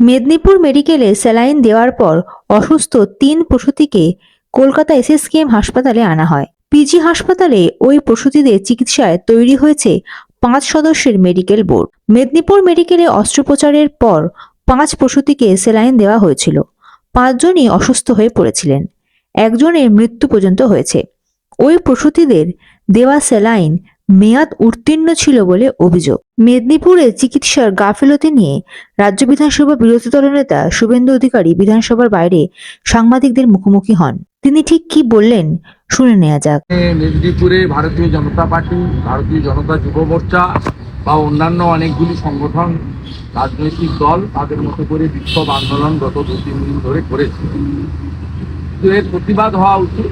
মেদিনীপুর মেডিকেলে স্যালাইন দেওয়ার পর অসুস্থ তিন প্রসূতিকে কলকাতা এসএসকেএম হাসপাতালে আনা হয়। পিজি হাসপাতালে ওই প্রসূতিদের চিকিৎসায় তৈরি হয়েছে পাঁচ সদস্যের মেডিকেল বোর্ড। মেদিনীপুর মেডিকেলে অস্ত্রোপচারের পর পাঁচ প্রসূতিকে স্যালাইন দেওয়া হয়েছিল। পাঁচজনই অসুস্থ হয়ে পড়েছিলেন। একজনের মৃত্যু পর্যন্ত হয়েছে। ওই প্রসূতিদের দেওয়া স্যালাইন মেয়াদ উত্তীর্ণ ছিল বলে অভিযোগ। মেদিনীপুরে চিকিৎসার গাফিলতি নিয়ে রাজ্য বিধানসভা বিরোধী দলনেতা শুভেন্দু অধিকারী বিধানসভার বাইরে সাংবাদিকদের মুখোমুখি হন। তিনি ঠিক কি বললেন শুনে নেওয়া যাক। মেদিনীপুরে ভারতীয় জনতা পার্টি, ভারতীয় জনতা যুব মোর্চা বা অন্যান্য অনেকগুলি সংগঠন, রাজনৈতিক দল তাদের মতো করে বিক্ষোভ আন্দোলন গত দু, তিন দিন ধরে করেছে। প্রতিবাদ হওয়া উচিত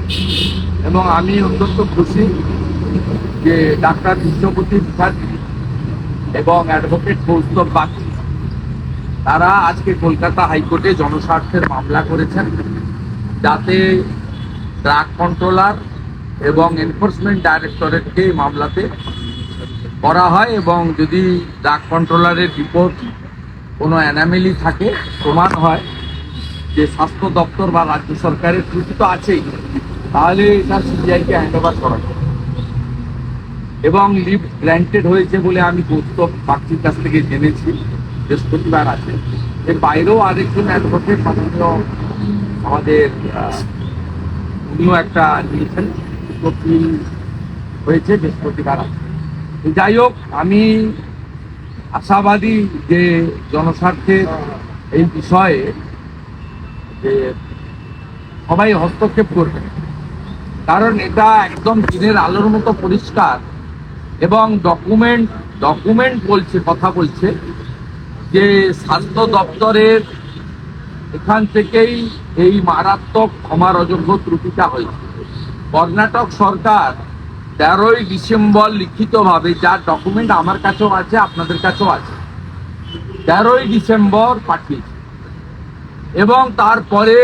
এবং আমি অত্যন্ত খুশি যে ডাক্তার বিশ্বপতি মুখার্জি এবং অ্যাডভোকেট কৌস্তব বাগচি, তারা আজকে কলকাতা হাইকোর্টে জনস্বার্থের মামলা করেছেন যাতে ড্রাগ কন্ট্রোলার এবং এনফোর্সমেন্ট ডাইরেক্টরেটকে এই মামলাতে করা হয় এবং যদি ড্রাগ কন্ট্রোলারের রিপোর্ট কোনো অ্যানামেলি থাকে, প্রমাণ হয় যে স্বাস্থ্য দপ্তর বা রাজ্য সরকারের ত্রুটি তো আছেই, তাহলে এটা সিবিআইকে হ্যান্ড ওভার করা। এবং লিভ গ্র্যান্টেড হয়েছে বলে আমি কৌস্তব বাগচির কাছ থেকে জেনেছি। বৃহস্পতিবার আছে। এর বাইরেও আরেকজন অ্যাডভোকেট মাননীয় আমাদের উনিও একটা নিয়েছেন হয়েছে বৃহস্পতিবার আছে। যাই হোক, আমি আশাবাদী যে জনস্বার্থের এই বিষয়ে যে সবাই হস্তক্ষেপ করবে। কারণ এটা একদম দিনের আলোর মতো পরিষ্কার এবং ডকুমেন্ট ডকুমেন্ট বলছে, কথা বলছে যে স্বাস্থ্য দপ্তরের এখান থেকেই এই মারাত্মক ক্ষমার অযোগ্য ত্রুটিটা হয়েছে। কর্ণাটক সরকার তেরোই ডিসেম্বর লিখিতভাবে যার ডকুমেন্ট আমার কাছেও আছে, আপনাদের কাছেও আছে, তেরোই ডিসেম্বর পাঠিয়েছে। এবং তারপরে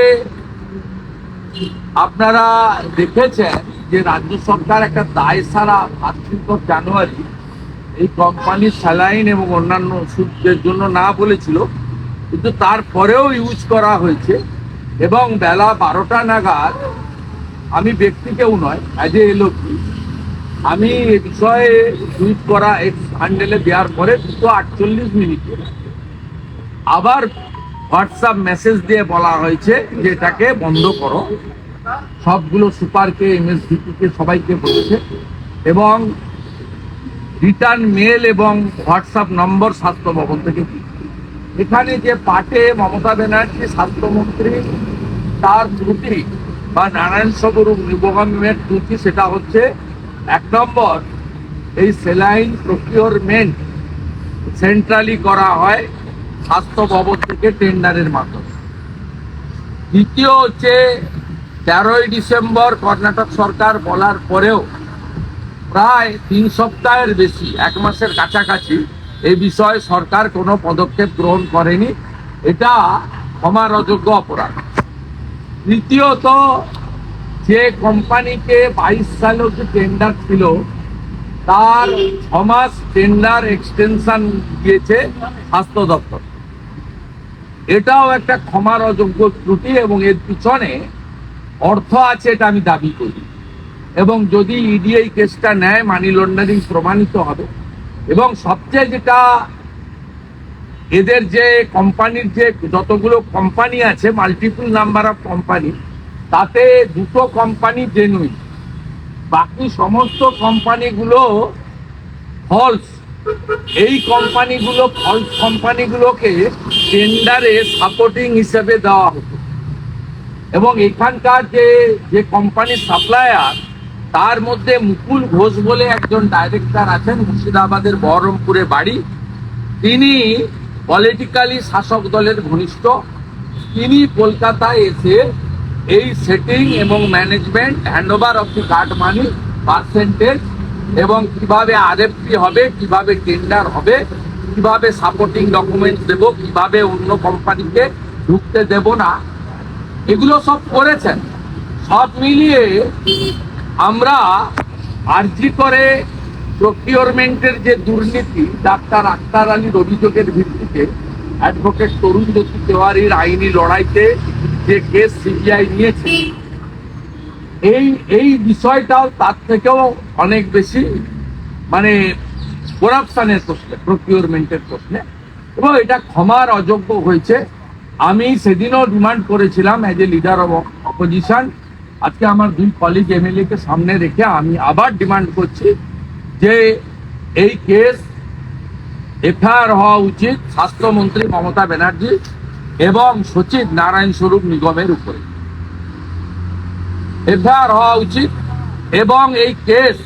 আপনারা দেখেছেন যে রাজ্য সরকার একটা দায় সারা ভাতৃত্ব জানুয়ারি, এই কোম্পানির স্যালাইন এবং অন্যান্য ওষুধের জন্য না বলেছিল, কিন্তু তারপরেও ইউজ করা হয়েছে এবং বেলা বারোটা নাগাদ, আমি ব্যক্তি কেউ নয় অ্যাজ এ এলোকি আমি এ বিষয়ে টুইট করা এক্স হ্যান্ডেলে দেওয়ার পরে দুশো আটচল্লিশ মিনিটে আবার হোয়াটসঅ্যাপ মেসেজ দিয়ে বলা হয়েছে যে এটাকে বন্ধ করো। সবগুলো সুপারকে, এমএসডিপিকে সবাইকে বলেছে। এবং রিটার্ন মেল এবং হোয়াটসঅ্যাপ নম্বর স্বাস্থ্য ভবন থেকে এখানে যে পাঠে মমতা ব্যানার্জি, স্বাস্থ্যমন্ত্রী, তার ত্রুটি বা নারায়ণ সবরু নিবগমের ত্রুটি, সেটা হচ্ছে এক নম্বর, এই সেলাইন প্রকিওরমেন্ট সেন্ট্রালি করা হয় স্বাস্থ্য ভবন থেকে টেন্ডারের মাধ্যমে। দ্বিতীয় হচ্ছে তেরোই ডিসেম্বর কর্ণাটক সরকার বলার পরেও প্রায় তিন সপ্তাহের বেশি, এক মাসের কাছাকাছি এই বিষয়ে সরকার কোনো পদক্ষেপ গ্রহণ করেনি। এটা ক্ষমার অযোগ্য অপরাধ। দ্বিতীয়ত, যে কোম্পানিকে বাইশ সালে যে টেন্ডার ছিল, তার ছমাস টেন্ডার এক্সটেনশন দিয়েছে স্বাস্থ্য দপ্তর। এটাও একটা ক্ষমার অযোগ্য ত্রুটি এবং এর পিছনে অর্থ আছে এটা আমি দাবি করি। এবং যদি ইডি এই কেসটা নেয় মানি লন্ডারিং প্রমাণিত হবে। এবং সবচেয়ে যেটা এদের যে কোম্পানির যে যতগুলো কোম্পানি আছে মাল্টিপল নাম্বার অফ কোম্পানি তাতে দুটো কোম্পানি জেনুইন বাকি সমস্ত কোম্পানিগুলো ফলস এই কোম্পানিগুলো ফলস কোম্পানিগুলোকে টেন্ডারে সাপোর্টিং হিসেবে দেওয়া হতো। এবং এখানকার যে যে কোম্পানির সাপ্লায়ার তার মধ্যে মুকুল ঘোষ বলে একজন ডাইরেক্টর আছেন, মুর্শিদাবাদের বহরমপুরে বাড়ি। তিনি পলিটিক্যালি শাসক দলের ঘনিষ্ঠ। তিনি কলকাতায় এসে এই সেটিং এবং management handover of the card money percentage এবং কীভাবে আরএফপি হবে, কীভাবে টেন্ডার হবে, কীভাবে সাপোর্টিং ডকুমেন্টস দেব, কীভাবে অন্য কোম্পানিকে ঢুকতে দেব না এগুলো সব করেছেন। সব মিলিয়ে আমরা আর্জি করে প্রকিওরমেন্টের যে দুর্নীতি, ডাক্তার আক্তার আলীর অভিযোগের ভিত্তিতে অ্যাডভোকেট তরুণ জ্যোতি তেওয়ারির আইনি লড়াইতে যে কেস সিবিআই নিয়েছে, এই এই বিষয়টাও তার থেকেও অনেক বেশি মানে করাপশনের প্রশ্নে প্রকিউরমেন্টের প্রশ্নে, এবং এটা ক্ষমার অযোগ্য হয়েছে। আমি সেদিনও ডিমান্ড করেছিলাম as a leader of opposition আজকে আমার দুই কলিগ এমএলএ কে সামনে রেখে আমি আবার ডিমান্ড করছি যে এই কেস এফআইআর হওয়া উচিত স্বাস্থ্যমন্ত্রী মমতা ব্যানার্জি এবং সচিব নারায়ণ স্বরূপ নিগমের উপরে। এফআইআর হওয়া উচিত এবং এই কেস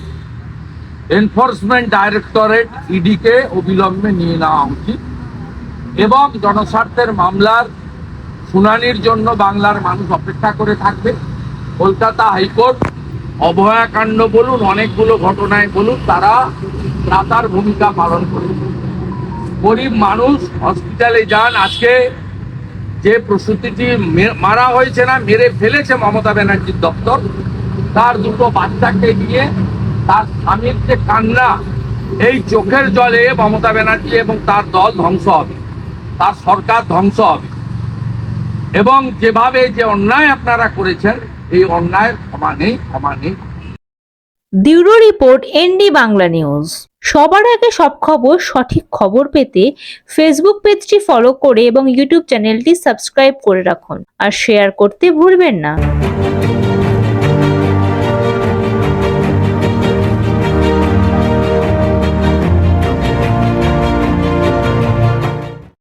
এনফোর্সমেন্ট ডাইরেক্টরেট ইডিকে অবিলম্বে নিয়ে নেওয়া উচিত এবং জনস্বার্থের মামলার শুনানির জন্য বাংলার মানুষ অপেক্ষা করে থাকবে। কলকাতা হাইকোর্ট অভয়াকাণ্ড বলুন, অনেকগুলো ঘটনায় বলুন, তারা দাতার ভূমিকা পালন করেছে গরিব মানুষ হসপিটালে যান, আজকে যে প্রসূতিটি মারা হয়েছে না, মেরে ফেলেছে মমতা ব্যানার্জির দপ্তর, তার দুটো বাচ্চাকে নিয়ে তার স্বামীর যে কান্না, এই চোখের জলে মমতা ব্যানার্জি এবং তার দল ধ্বংস হবে। তার সরকার ধ্বংস হবে। এবং যেভাবে যে অন্যায় আপনারা করেছেন, এই অন্যায়ের ক্ষমা নেই ক্ষমা নেই। Bureau report ND Bangla news. সবার আগে সব খবর, সঠিক খবর পেতে ফেসবুক পেজটি ফলো করে এবং ইউটিউব চ্যানেলটি সাবস্ক্রাইব করে রাখুন। আর শেয়ার করতে ভুলবেন না।